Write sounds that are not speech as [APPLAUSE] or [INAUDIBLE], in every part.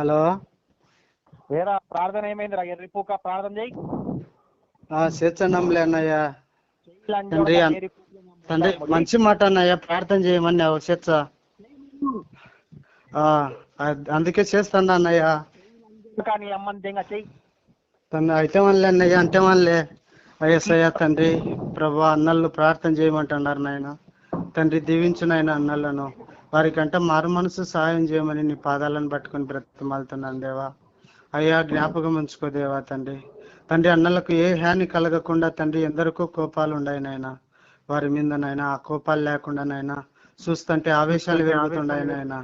Hello. వేరా ప్రార్థన ఏమైందిరా? ఎర్రిపూక ప్రార్థన చేయి. చేర్చండంలే అన్నయ్య. తండ్రి. తండ్రి మంచి మాట అన్నయ్య. ప్రార్థన చేయమని చేర్చ అందుకే చేస్తాను అన్నయ్య. తను అయితే మనలే అన్నయ్య అంటే మనలే అయ్యసయ్య తండ్రి ప్రభా అన్నలు ప్రార్థన చేయమంటున్నారు నాయన. తండ్రి దీవించు నాయన అన్నలను. వారికంటే మారు మనసు సహాయం చేయమని నీ పాదాలను పట్టుకొని బ్రతిమాలుతున్నాను దేవా. అయ్యా జ్ఞాపకం ఉంచుకో దేవా తండ్రి. తండ్రి అన్నలకు ఏ హాని కలగకుండా తండ్రి ఎందరికో కోపాలు ఉన్నాయి నాయన వారి మీద ఆ కోపాలు లేకుండా నాయన చూస్తుంటే ఆవేశాలు పెరుగుతున్నాయి నాయన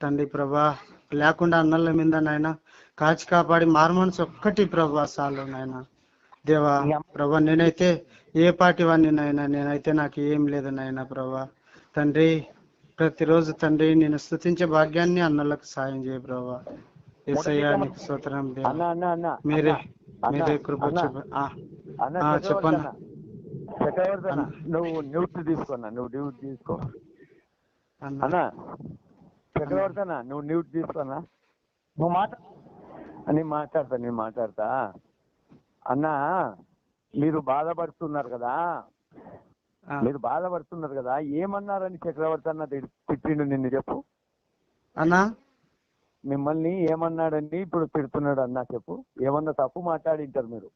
తండ్రి ప్రభా లేకుండా అన్నల మీద నాయన కాచి కాపాడి మారు మనసు ఒక్కటి ప్రభా సాలు నాయన. దేవా ప్రభా నేనైతే ఏ పాటి వాడిని నాయన నేనైతే నాకు ఏం లేదు నాయన ప్రభా. తండ్రి ప్రతిరోజు తండ్రి నేను స్థుతించే భాగ్యాన్ని అన్నలకు సాయం చేయ ప్రభా. ఏసయ్యా నీకు స్తోత్రం దేవా. అన్న అన్న అన్న మీరే మీరే కృప అన్న, చూప ఆ, అన్న ఆ, చక్రవర్తి చెప్పన్న. అన్న. చక్రవర్తి అన్న. నువ్వు న్యూట్ తీసుకున్నా నువ్వు డ్యూట్ తీసుకో. అన్న. చక్రవర్తి అన్న నువ్వు న్యూట్ తీసుకున్నా నువ్వు మాట నేను మాట్లాడతా నేను మాట్లాడతా. అన్న మీరు బాధపడుతున్నారు కదా. మీరు బాధపడుతున్నారు కదా. ఏమన్నారని చక్రవర్తి అన్న తిట్- తిట్టిండు నిన్ను చెప్పు. అన్నా? మిమ్మల్ని ఏమన్నాడని ఇప్పుడు తిడుతున్నాడు అన్న చెప్పు. ఏమన్నా తప్పు మాట్లాడింటారు మీరు.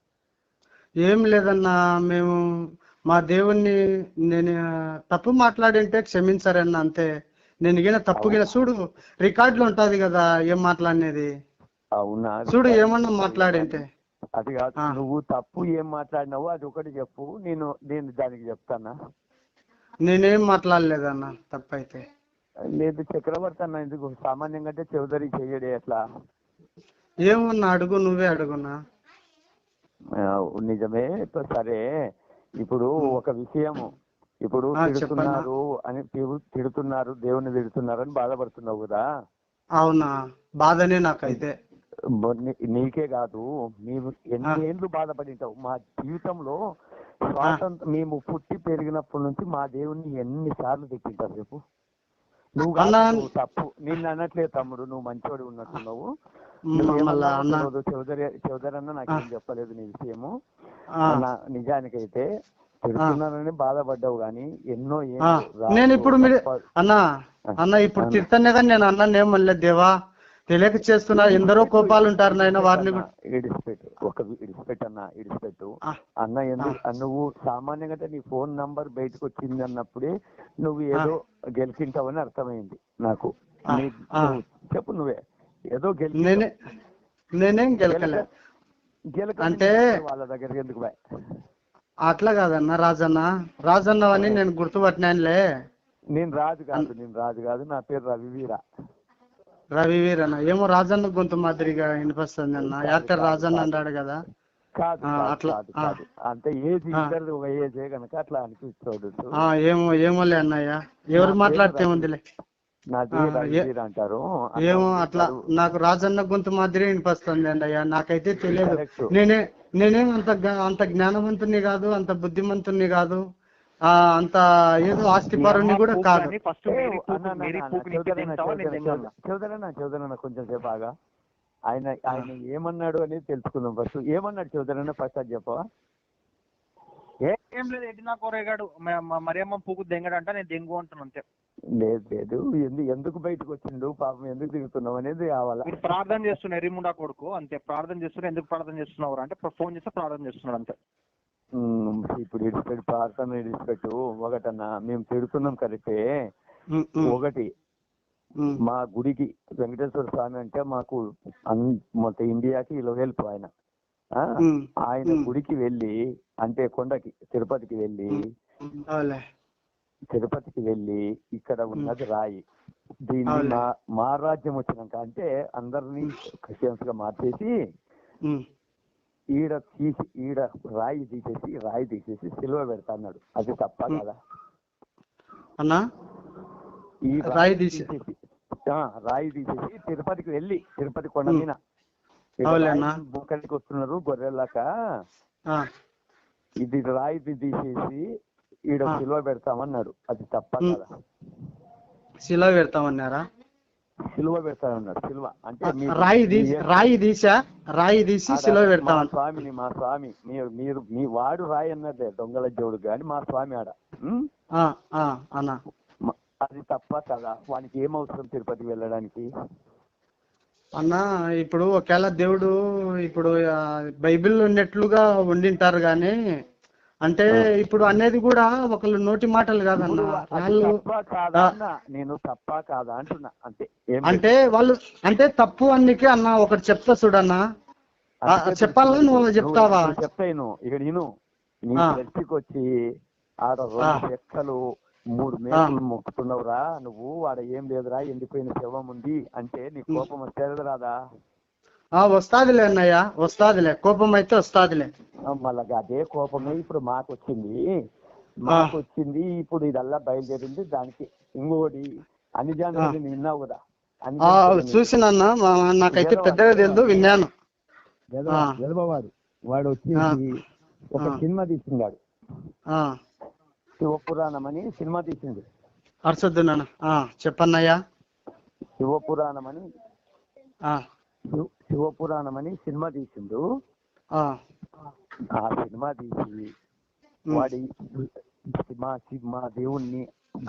ఏం లేదన్నా మేము మా దేవుణ్ణి నేను తప్పు మాట్లాడింటే క్షమించారన్న అంతే. నేను గిన తప్పు గిన చూడు రికార్డులో ఉంటది కదా ఏం మాట్లాడినది. అవునా? చూడు ఏమన్నా మాట్లాడింటే. అది కాదు. నువ్వు తప్పు ఏం మాట్లాడినావో అది ఒకటి చెప్పు. నేను నేను దానికి చెప్తానా? నేనేం మాట్లాడలేదన్న తప్పైతే. లేదు చక్రవర్తి అన్న ఎందుకు? సామాన్యంగా అంటే చౌదరి చెయ్యడే ఎట్లా ఏమన్నా అడుగు నువ్వే అడుగున్నా ఆ, నిజమే ఇప్పుడు సరే. ఇప్పుడు ఒక విషయము. ఇప్పుడు తిడుతున్నారు అని తిడు- తిడుతున్నారు దేవుని తిడుతున్నారు అని బాధపడుతున్నావు కదా? అవునా? బాధనే నాకైతే. నీకే కాదు నీవు ఎన్ని ఏళ్ళు బాధపడింటావు? మా జీవితంలో స్వాతంత్రం మేము పుట్టి పెరిగినప్పటి నుంచి మా దేవుణ్ణి ఎన్ని సార్లు తిట్టింటారు చెప్పు? నువ్వు తప్పు. నిన్ను అనట్లేదు తమ్ముడు నువ్వు మంచోడు ఉన్నట్టున్నావు. చౌదరి చౌదరి అన్న నాకేం చెప్పలేదు నీ విషయము. నిజానికైతే తిడుతున్నానని బాధపడ్డావు కానీ ఎన్నో నేను ఇప్పుడు అన్న అన్న ఇప్పుడు తిడతానే కానీ నేను అన్నాను మళ్ళీ దేవా? తెలియక చేస్తున్నా ఎందరో కోపాలు ఉంటారు నాయన వారిని కూడా. ఇడిచిపెట్టు ఒక ఇడిచిపెట్టు అన్న ఇడిచిపెట్టు అన్న ఎందుకు నువ్వు సామాన్యంగా నీ ఫోన్ నంబర్ బయటకు వచ్చింది అన్నప్పుడే నువ్వు ఏదో గెలిచింటావని అర్థమైంది నాకు. చెప్పు నువ్వే. ఏదో గెలిచి నేనే నేనేం గెలకలే. గెలక అంటే- వాళ్ళ దగ్గరికి ఎందుకు బాయ్ అట్లా కాదన్న రాజన్న. రాజన్నవని నేను గుర్తుపట్టినానులే. నేను రాజు కాదు నేను రాజు కాదు నా పేరు రవివీర. రవి వీరన్న. ఏమో రాజన్న గొంతు మాదిరిగా వినిపిస్తుంది అన్న. యాక్టర్ రాజన్న అన్నాడు కదా. అట్లా, కాదు ఆ. కాదు. అంటే ఏజ్ ఆ. ఇద్దరిది ఒక ఏజే కనుక అట్లా అనిపిస్తాడు ఆ ఏమో ఏమోలే అన్నయ్య. ఎవరు మాట్లాడితే ఉందిలే అంటారు. ఏమో అట్లా నాకు రాజన్న గొంతు మాదిరి వినిపిస్తుంది అండి అయ్యా నాకైతే [LAUGHS] తెలియదు. నేనే నేనేం అంత అంత జ్ఞానవంతుని కాదు అంత బుద్ధిమంతుని కాదు. అంత ఏదో ఆస్తిపరుని కూడా కాదు. ఫస్ట్ చౌదరన్న, కొంచెం సేపు ఆగా. ఆయన ఆయన ఏమన్నాడు అనేది తెలుసుకుందాం ఫస్ట్ ఏమన్నాడు చౌదరన్న ఫస్ట్ అది చెప్పవా? ఏం? లేదు ఎడినా కోరేగాడు. మ- మ- మరియమ్మ పూకు దెంగడు అంట నేను దెంగు అంటాను అంతే. లేదు లేదు. ఎందు ఎందుకు బయటకు వచ్చిండు? పాపం ఎందుకు దిగుతున్నావు అనేది కావాలా? మీరు ప్రార్థన చేస్తున్నారు ఎరిముండా కొడుకు అంతే. ప్రార్థన చేస్తున్నారు ఎందుకు ప్రార్థన చేస్తున్నారు అంటే ఫోన్ చేస్తే ప్రార్థన చేస్తున్నాడు అంతే. ఇప్పుడు ఇడిచిపెట్టు ప్రార్థన ఇడిచిపెట్టు ఒకటన్నా మేము తిడుతున్నాం కరెక్టే ఒకటి మా గుడికి వెంకటేశ్వర స్వామి అంటే మాకు మొత్తం ఇండియాకి ఇలా హెల్ప్ ఆయన. ఆయన. గుడికి వెళ్ళి అంటే కొండకి తిరుపతికి వెళ్ళి తిరుపతికి వెళ్ళి ఇక్కడ ఉన్నది రాయి. దీన్ని. మా మా రాజ్యం వచ్చినాక అంటే అందరినీ క్రిస్టియన్స్గా మార్చేసి ఈడ తీసి ఈడ రాయి తీసేసి రాయి తీసేసి సిలువ పెడతా అన్నాడు. అది తప్ప కదా. అన్నా? ఈ రాయి తీసి- తీసేసి రాయి తీసేసి తిరుపతికి వెళ్ళి తిరుపతి కొండ మీద. బుక్కడికి వస్తున్నారు గొర్రెలాక ఇది రాయి తీసేసి ఈడ. సిలువ పెడతామన్నాడు. అది తప్ప. కదా. శిలా పెడతామన్నారా? సిలువ పెడతానన్నాడు సిలువ అంటే రాయి తీసి రాయి తీసా? రాయి తీసి సిలువ మా పెడతామంట స్వామిని మా స్వామి మీరు మీరు మీ వాడు రాయి అన్నదే దొంగల దేవుడు కానీ మా స్వామి ఆడ. అన్న. అది తప్ప కదా వానికి ఏం అవసరం తిరుపతి వెళ్ళడానికి? అన్న ఇప్పుడు ఒకవేళ దేవుడు ఇప్పుడు బైబిల్ ఉన్నట్లుగా ఉండింటారు కానీ అంటే ఇప్పుడు అనేది కూడా ఒకళ్ళు నోటి మాటలు కాదన్న. వాళ్ళు నేను తప్ప కాదా అంటున్నా. అంతే. ఏం అంటే వాళ్ళు అంటే తప్పు అన్నికి అన్న ఒకటి చెప్తా చూడన్న. చెప్పాలా నువ్వు చెప్తావా? చెప్తాను ఇక్కడ నేను నీ వచ్చి ఆడ. రెండు చెక్కలు మూడు మేకలు మొక్కుతున్నావురా. నువ్వు ఆడ ఏం లేదురా ఎండిపోయిన శవం ఉంది అంటే నీ కోపం వచ్చేది రాదా వస్తాదిలే అన్నయ్య వస్తాదిలే. కోపం అయితే వస్తాదిలే. మళ్ళా అదే కోపమే ఇప్పుడు మాకు వచ్చింది మాకు వచ్చింది ఇప్పుడు ఇదల్లా బయలుదేరింది. దానికి ఇంకోటి అన్ని జానులు విన్నావు కదా? మా- నాకైతే పెద్దగా తెలియదు విన్నాను. వెధవవాడు వాడు వచ్చేసి ఒక. సినిమా తీసిండాడు. ఆ. శివపురాణం అని సినిమా తీసిండు. అరసొద్దు నాన్న. చెప్పన్నయ్యా. శివపురాణం అని శివపురాణం అని సినిమా తీసిండు. ఆ, సినిమా తీసి. వాడి మా మా దేవుణ్ణి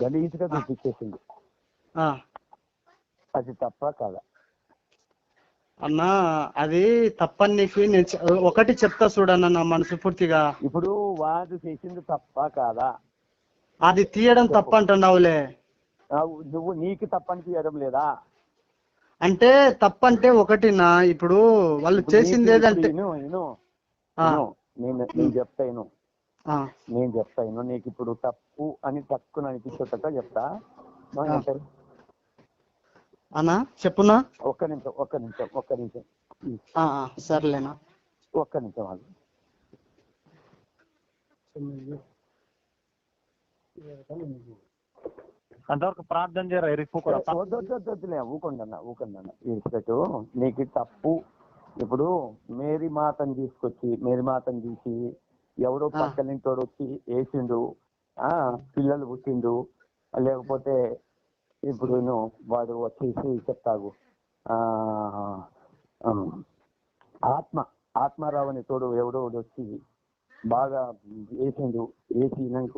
గలీజ్గా చూపించేసిండు ఆ. అది తప్ప కాదా అన్నా అది తప్పని నీకు నేను ఒకటి చెప్తా చూడన్న నా మనసు పూర్తిగా. ఇప్పుడు వాడు చేసింది తప్ప కాదా. అది తీయడం తప్ప అంటున్నావులే నువ్వు నీకు తప్పని తీయడం లేదా? అంటే తప్పంటే ఒకటినా ఇప్పుడు వాళ్ళు చేసింది ఏదంటే. నేను నేను చెప్తాను నేను చెప్తాను నీకు ఇప్పుడు తప్పు అని తక్కువ అనిపించేటట్ట చెప్తా? అన్నా చెప్పునా ఒక్క నిమిషం ఒక్క నిమిషం ఒక్క నిమిషం. సర్లేనా. ఒక్క నిమిషం ఆగు. అంతవరకు ప్రార్థన చేయరా నీకు తప్పు. ఇప్పుడు మేరీ మాతను తీసుకొచ్చి మేరీ మాతను తీసి ఎవరో ఆ. పక్కనింటోడు వచ్చి వేసిండు ఆ పిల్లలు పుట్టిండు లేకపోతే ఇప్పుడు నేను వాడు వచ్చేసి చెప్తాగు. ఆ ఆత్మ ఆత్మారావు అనే తోడు ఎవడో వచ్చి బాగా వేసిండు వేసినాక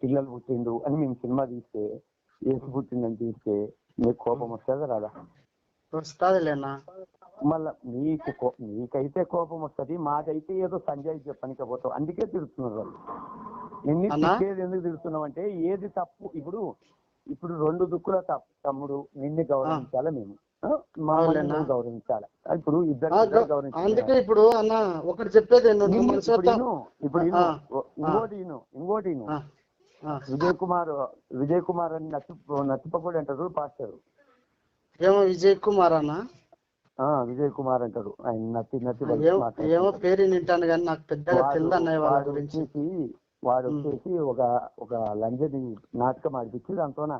పిల్లలు పుట్టిండు అని మేము సినిమా తీస్తే ఏసు పుట్టిందని తీస్తే మీకు కోపం వస్తుందా రాదా? వస్తాదిలేనా మళ్ళా నీకు కో- నీకైతే కోపం వస్తది మాకైతే ఏదో సంజయ్ చెప్పనికపోతావు అందుకే తిరుగుతున్నారు వాళ్ళు? తిట్టేది ఎందుకు తిరుగుతున్నావు అంటే ఏది తప్పు ఇప్పుడు ఇప్పుడు రెండు దుక్కుల తప్పు తమ్ముడు నిన్ను గౌరవించాలా మేము? గౌరవించాలి? ఇప్పుడు ఇద్దరు అందుకే ఇప్పుడు అన్న ఒకటి చెప్పేది ఇప్పుడు ఇంకోటి ఇంకోటి. విజయ్ కుమార్ విజయ్ కుమార్ అని నచ్చి నచ్చిపప్పుడు అంటారు పాస్టర్. ఏమో విజయ్ కుమార్ అన్న. ఆ విజయ్ కుమార్ అంటారు. ఆయన నచ్చి నచ్చి ఏమో పేరు వింటాను కానీ నాకు పెద్దగా తెలియదు అన్నయ్య వాళ్ళ వాడు గురించి. వచ్చేసి వాడు ఉమ్. వచ్చేసి ఒక ఒక లంజని నాటకం ఆడిపించి దాంతోన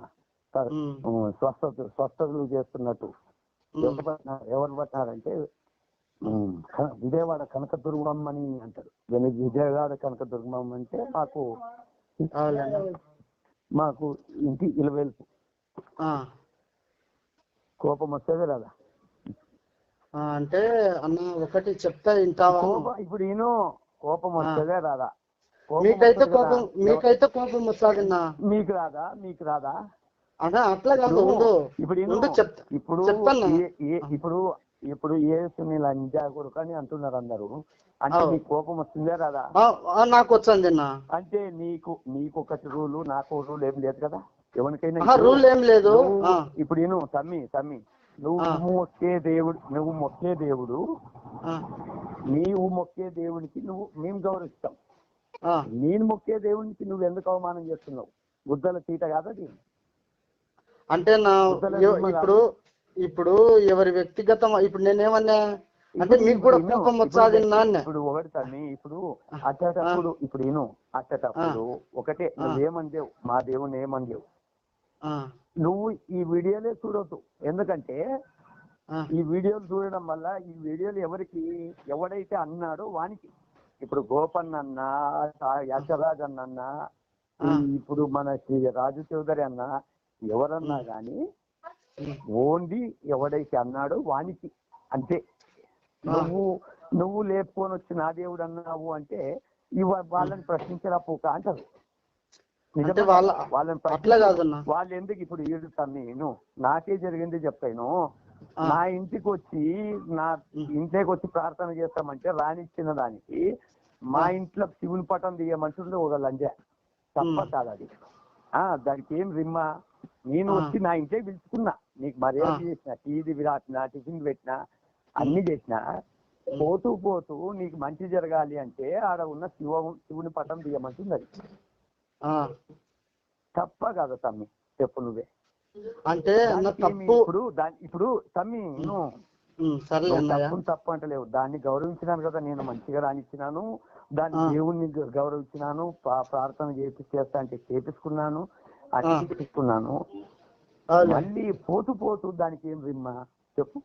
ఉమ్, స్వస్థత స్వస్థతలు చేస్తున్నట్టు. ఎవరు పట్టినారు ఎవరు పట్టినారంటే విజయవాడ కనకదుర్గమ్మ అని అంటారు. విజయవాడ కనకదుర్గమ్మ అంటే మాకు మాకు ఇంటి ఇలవేల్పు. కోపం వస్తుంది ఆ, అంటే అన్న ఒకటి చెప్తా వింటావా? ఇప్పుడు ఈయన కోపం వస్తుందే రాదా? మీకైతే. కోపం మీకైతే కోపం వస్తాదన్నా మీకు రాదా? మీకు రాదా? అన్నా అట్లా కాదు ఇప్పుడు- ఇప్పుడు ఇప్పుడు ఇప్పుడు ఇప్పుడు ఏసుని లంజా కొడుకు అని అంటున్నారు అందరూ. అంటే. నీకు కోపం వస్తుందే రాదా? నాకు వచ్చింది అంటే నీకు నీకు ఒకటి రూలు నాకు ఒక రూల్ ఏం లేదు కదా? ఎవరికైనా రూల్ ఏం లేదు. ఇప్పుడు నేను తమ్మి తమ్మి. నువ్వు. మొక్కే దేవుడు నువ్వు మొక్కే దేవుడు. నీవు మొక్కే దేవునికి నువ్వు మేము గౌరవిస్తాం. నేను మొక్కే దేవునికి నువ్వు ఎందుకు అవమానం చేస్తున్నావు? గుద్దల తీట కాదది. అంటే నా ఇప్పుడు ఇప్పుడు ఎవరి వ్యక్తిగతం ఇప్పుడు నేనేమన్నా అంటే ఇప్పుడు- మీకు కూడా ఇప్పుడు కోపం ఇప్పుడు వచ్చాది ఇప్పుడు ఒకటి తమ్మి ఇప్పుడు అట్టేటప్పుడు ఇప్పుడు నేను అట్టేటప్పుడు ఒకటే నువ్వేమందేవు మా దేవుని ఏమందేవు? నువ్వు ఈ వీడియోలే చూడొద్దు. ఎందుకంటే ఈ వీడియోలు చూడడం వల్ల ఈ వీడియోలు ఎవరికి ఎవడైతే అన్నాడో వానికి. ఇప్పుడు గోపన్ అన్న యశరాజ్ అన్న ఇప్పుడు మన శ్రీ రాజు చౌదరి అన్న ఎవరన్నా గాని. ఓన్లీ ఎవడైతే అన్నాడో వానికి అంతే. నువ్వు నువ్వు లేపుకొని వచ్చి నా దేవుడు అన్నావు అంటే ఇవ వాళ్ళని ప్రశ్నించరా పోక అంటారు. వాళ్ళని వాళ్ళు ఎందుకు ఇప్పుడు ఈడుతాను నేను? నాకే జరిగింది చెప్తాను. నా ఇంటికి వచ్చి నా ఇంట్లోకి వచ్చి ప్రార్థన చేస్తామంటే రానిచ్చిన దానికి మా. ఇంట్లో శివుని పటం తీయమంటుండే ఒక లంజ. తప్ప. కాదు అది. ఆ దానికి ఏం రిమ్మా? నేను. వచ్చి నా ఇంటికి పిలుచుకున్నా. నీకు మర్యాద. చేసిన టీది విరాట్న టిఫిన్ పెట్టిన అన్ని చేసిన పోతూ పోతూ నీకు మంచి జరగాలి అంటే ఆడ ఉన్న శివ శివుని పటం తీయమంటుంది. తప్ప కాదు తమ్మి చెప్పు నువ్వే. అంటే ఇప్పుడు దాని ఇప్పుడు తమ్మి తప్పును తప్పు అంటలేవు. దాన్ని గౌరవించినాను కదా నేను మంచిగా రానిచ్చినాను దాన్ని. దేవుణ్ణి గౌరవించినాను. ప్రా- ప్రార్థన చేపి చేస్తా అంటే చేపించుకున్నాను ఆ. మళ్ళీ పోతూ పోతూ దానికి ఏం రిమ్మా? చెప్పు.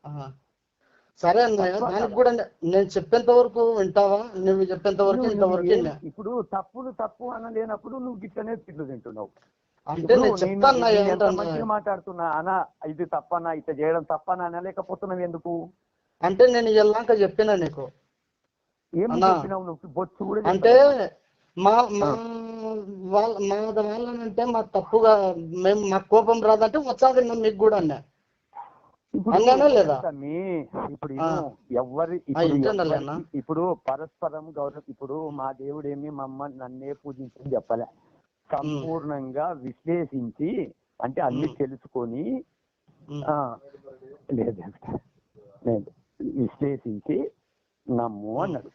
సరే అన్నయ్య దానికి కూడా నేను చెప్పేంత వరకు వింటావా? నువ్వు చెప్పేంత వరకు ఇంతవరకు ఇప్పుడు తప్పులు తప్పు అనలేనప్పుడు నువ్వు గిట్లనే తిట్లు తింటున్నావు. అంటే మంచిగా మాట్లాడుతున్నా? అనా ఇది తప్పనా? ఇట్లా చేయడం తప్పనా? అనలేకపోతున్నావు ఎందుకు? అంటే నేను వెళ్ళాక చెప్పినా నీకు. ఏం. చెప్పినావు నువ్వు? బొచ్చు కూడా అంటే. మా మా వాళ్ళ మా వాళ్ళనంటే మా తప్పుగా మేము మా కోపం రాదంటే వచ్చాక మీకు కూడా అన్నా. ఇప్పుడు లేదా? తమ్మి, ఇప్పుడు పరస్పరం గౌరవం ఇప్పుడు మా దేవుడేమి మమ్మ నన్నే పూజించని చెప్పలే. సంపూర్ణంగా విశ్లేషించి అంటే అన్ని. తెలుసుకొని లేదు విశ్లేషించి నమ్ము అన్నాడు.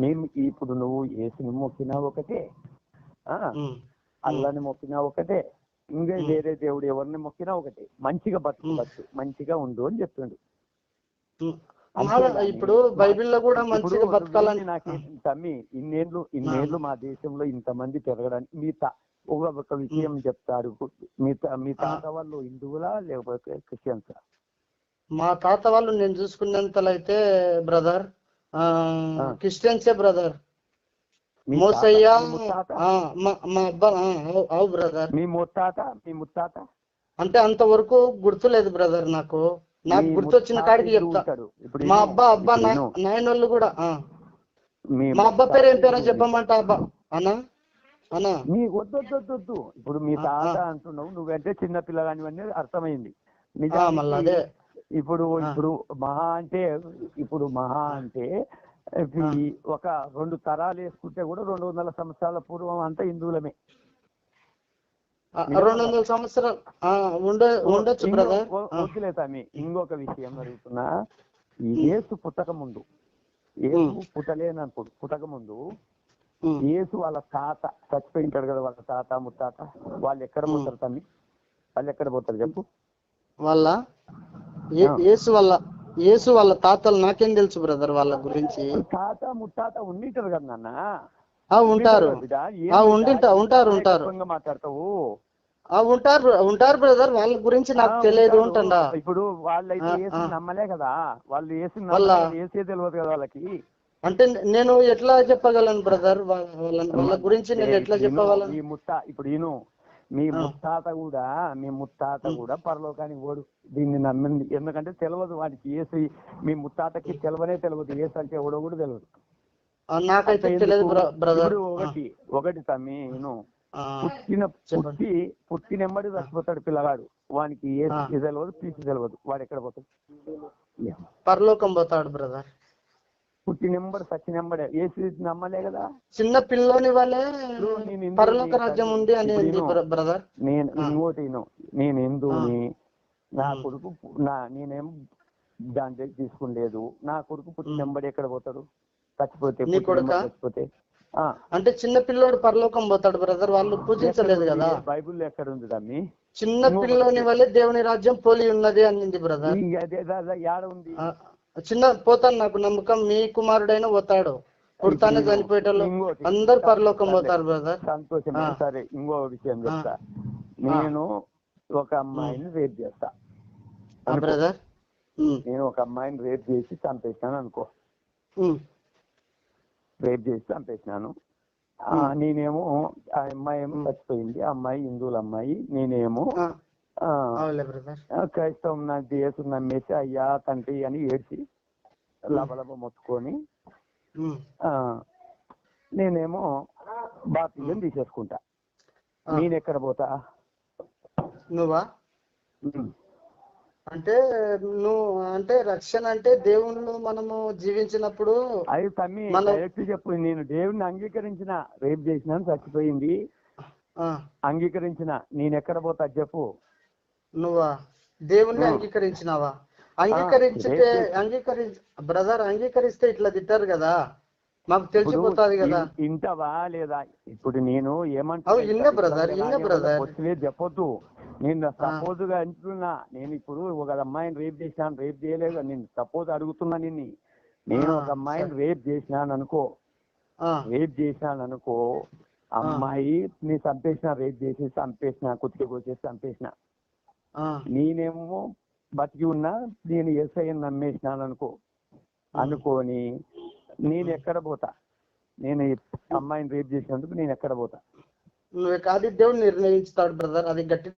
మేము ఇప్పుడు నువ్వు ఏసుని మొక్కినా ఒకటే అల్లని మొక్కినా ఒకటే ఇంకా. వేరే దేవుడు ఎవరిని మొక్కినా ఒకటే. మంచిగా బతుకు ఉమ్. బతుకు మంచిగా ఉండు అని చెప్తుండు. ఇప్పుడు బైబిల్లో కూడా మంచిగా బతకాలని నాకు తమ్మి ఇన్నేళ్ళు ఇన్నేళ్ళు మా దేశంలో ఇంతమంది పెరగడానికి మీ ఒక ఒక విషయం చెప్తారు. మీ మీ తాత వాళ్ళు హిందువులా లేకపోతే క్రిస్టియన్సా? మా తాత వాళ్ళు నేను చూసుకున్నంతలైతే బ్రదర్ ఆ. క్రిస్టియన్సే బ్రదర్ మీ మోసయ్య మీ మా మా అవు- బ్రదర్ మీ ముత్తాత మీ ముత్తాత? అంటే అంతవరకు గుర్తులేదు బ్రదర్ నాకు. నాకు మీ గుర్తొచ్చిన కాడికి హిందువు చెప్తా. ఉంటాడు. ఇప్పుడు మా అబ్బా అబ్బా. నాయనోళ్ళు కూడా. మీ మా అబ్బా పేరు ఏం పేరో. చెప్పమంట అబ్బా. అన్నా? అన్నా? నీ వద్దొద్దొద్దు ఇప్పుడు మీ తాత. అంటున్నావు. నువ్వంటే చిన్న పిల్లగానివన్నీ అర్థమైంది. మళ్ళా అదే. ఇప్పుడు. ఇప్పుడు మహా అంటే ఇప్పుడు మహా అంటే ఒక రెండు తరాలు వేసుకుంటే కూడా రెండు వందల సంవత్సరాల పూర్వం అంతా హిందువులమే రెండు వందల సంవత్సరాలు ఉండొచ్చు వద్దులే తమ్మి ఇంకొక విషయం అడుగుతున్నా యేసు పుట్టక ముందు ఉమ్. పుట్టలేనప్పుడు పుట్టక ముందు. యేసు వాళ్ళ తాత చచ్చిపోయి ఉంటాడు కదా వాళ్ళ తాత ముత్తాత వాళ్ళు ఎక్కడ. పోతారు తమ్మి వాళ్ళు ఎక్కడ పోతారు చెప్పు వాళ్ళ. యేసు వాళ్ళ యేసు వాళ్ళ తాతలు నాకేం తెలుసు బ్రదర్ వాళ్ళ గురించి? తాత ముత్తాత ఉండింటారు కదా నాన్న. ఆ ఉంటారు? ఉండింటా ఉంటారు ఉంటారు. మాట్లాడతావు? ఆ ఉంటారు ఉంటారు బ్రదర్. వాళ్ళ గురించి నాకు తెలియదు. ఉంటుందా ఇప్పుడు వాళ్ళైతే ఏసు ఆ. నమ్మలే కదా. వాళ్ళు ఏసు వాళ్ళ- ఏసే తెలియదు కదా వాళ్ళకి. అంటే నేను ఎట్లా చెప్పగలను బ్రదర్? వాళ్ళ వాళ్ళ గురించి నేను ఎట్లా చెప్పగలను? ఈ ముత్త ఇప్పుడు ఈను మీ. ముత్తాత కూడా మీ ముత్తాత. కూడా పరలోకానికి ఓడు దీన్ని నమ్మింది. ఎందుకంటే తెలియదు వాడికి ఏసు. మీ ముత్తాతకి తెలవనే తెలియదు ఏసు అంటే ఎవడో కూడా తెలియదు ఇప్పుడు ఒకటి ఒకటి తమ్మి నేను పుట్టిన. పుట్టి పుట్టినెమ్మడి చచ్చిపోతాడు పిల్లగాడు. వానికి ఏ. తెలియదు పీచి తెలియదు వాడు ఎక్కడ పోతాడు. పరలోకం పోతాడు బ్రదర్. పుట్టినెంబడి సచ్చినెంబడే ఏసు నమ్మలే కదా? చిన్న పిల్లోని వాళ్ళే పరలోక? రాజ్యం ఉంది అని బ్రదర్? నేను. ఇంకోటి. నేను ఎందుని నా. కొడుకు నా నేనేం దాని దగ్గర తీసుకులేదు నా కొడుకు పుట్టినెంబడి ఎక్కడ పోతాడు? చచ్చిపోతే? చచ్చిపోతే. ఆ. అంటే చిన్న పిల్లోడు పరలోకం పోతాడు బ్రదర్. వాళ్ళు పూజించలేదు కదా? ఉంది? బైబిల్లో ఎక్కడ ఉంది దాన్ని చిన్న పిల్లోని వల్లే దేవుని రాజ్యం పోలి ఉన్నది అనింది బ్రదర్. అదే యాడ ఉంది? చిన్న పోతాను నాకు నమ్మకం మీ కుమారుడైనా పోతాడు పుడతానే చనిపోయేటోళ్ళు. అందరు పరలోకం. పోతారు బ్రదర్ సంతోషం. సరే ఇంకో విషయం. చెప్తా నేను ఒక అమ్మాయిని రేప్ చేస్తా. బ్రదర్ నేను ఒక అమ్మాయిని రేప్ చేసి చంపేసినాను అనుకో రేప్ చేసి చంపేసినాను. నేనేమో ఆ అమ్మాయి ఏమో. చచ్చిపోయింది ఆ అమ్మాయి హిందువుల అమ్మాయి నేనేమో క్రైస్తవం నాకు యేసు నమ్మేసి అయ్యా తండ్రి అని ఏడ్చి లబలబ మొత్తుకొని నేనేమో బాప్తిజం తీసేసుకుంటా. నేను ఎక్కడ పోతా? నువ్వా. అంటే నువ్వు అంటే రక్షణ అంటే దేవుళ్ళు మనము జీవించినప్పుడు అది తమ్మి డైరెక్ట్ చెప్పు నేను దేవుడిని అంగీకరించిన రేపు చేసినాను చచ్చిపోయింది. అంగీకరించిన నేను ఎక్కడ పోతా చెప్పు. నువ్వా? దేవుణ్ణి. అంగీకరించినావా? అంగీకరించితే అంగీకరి బ్రదర్ అంగీకరిస్తే ఇట్లా తిట్టారు కదా? మాకు తెలిసిపోతాది కదా. ఇంటవా లేదా? ఇప్పుడు నేను ఏమంటా అవు, ఇన్నే బ్రదర్, ఇన్నే బ్రదర్. చెప్పొద్దు. నేను సపోజ్గా అంటున్నా నేను ఇప్పుడు ఒక అమ్మాయిని రేప్ చేసినాను రేప్ చేయలేదు నేను సపోజ్ అడుగుతున్నా నిన్ను. నేను ఒక అమ్మాయిని రేప్ చేసినాను అనుకో. రేప్ చేసినాను అనుకో అమ్మాయి నీ చంపేసిన రేప్ చేసి చంపేసిన కుతికి కోసేసి చంపేసిన. నేనేమో బతికి ఉన్నా నేను ఎస్ఐ నమ్మేసినాను అనుకో అనుకోని నేను ఎక్కడ పోతా? నేను అమ్మాయిని రేప్ చేసినందుకు నేను ఎక్కడ పోతా? నువ్వు అది దేవుడు నిర్ణయించుతాడు బ్రదర్. అది గట్టి